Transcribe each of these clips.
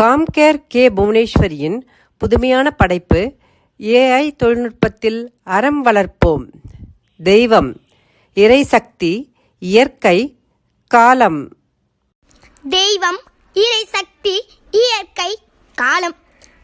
Compcare K புவனேஸ்வரியின் புதுமையான படைப்பு AI தொழில்நுட்பத்தில் அறம் வளர்ப்போம். தெய்வம் இறைசக்தி இயற்கை காலம். தெய்வம் இறைசக்தி இயற்கை காலம்.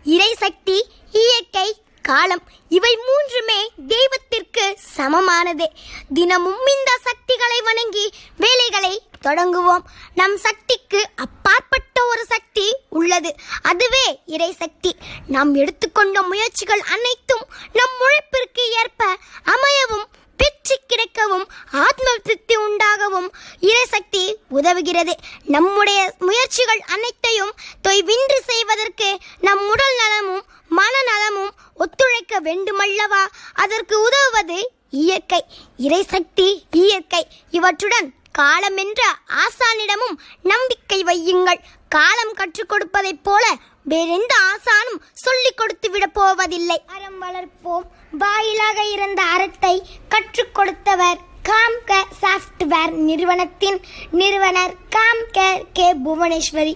இறைசக்தி இயற்கை காலம். இவை மூன்றுமே தெய்வத்திற்கு சமமானதே. தினமும் இந்த சக்திகளை வணங்கி வேலைகளை தொடங்குவோம். நம் சக்திக்கு அப்பாற்பட்ட ஒரு சக்தி உள்ளது. அதுவே இறை சக்தி. நாம் எடுத்துக்கொண்ட முயற்சிகள் அனைத்தும் நம் உழைப்பிற்கு ஏற்ப அமையவும் வெற்றி கிடைக்கவும் ஆத்ம திருப்தி உண்டாகவும் இறைசக்தி உதவுகிறது. நம்முடைய முயற்சிகள் அனைத்தையும் தொய்வின்றி செய்வதற்கு நம் உடல் நலமும் மனநலமும் ஒத்துழைக்க வேண்டுமல்லவா? அதற்கு உதவுவது இயற்கை. இறைசக்தி இயற்கை. இவற்றுடன் காலமென்ற ஆசானிடமும் நம்பிக்கை வையுங்கள். காலம் கற்றுக் கொடுப்பதைப் போல வேறெந்த ஆசானும் சொல்லிக் கொடுத்து விட போவதில்லை. அறம் வளர்ப்போம். வாயிலாக இருந்த அறத்தை கற்றுக் கொடுத்தவர் காம்க சாஃப்ட்வேர் நிறுவனத்தின் நிறுவனர் காம்கேர் கே புவனேஸ்வரி.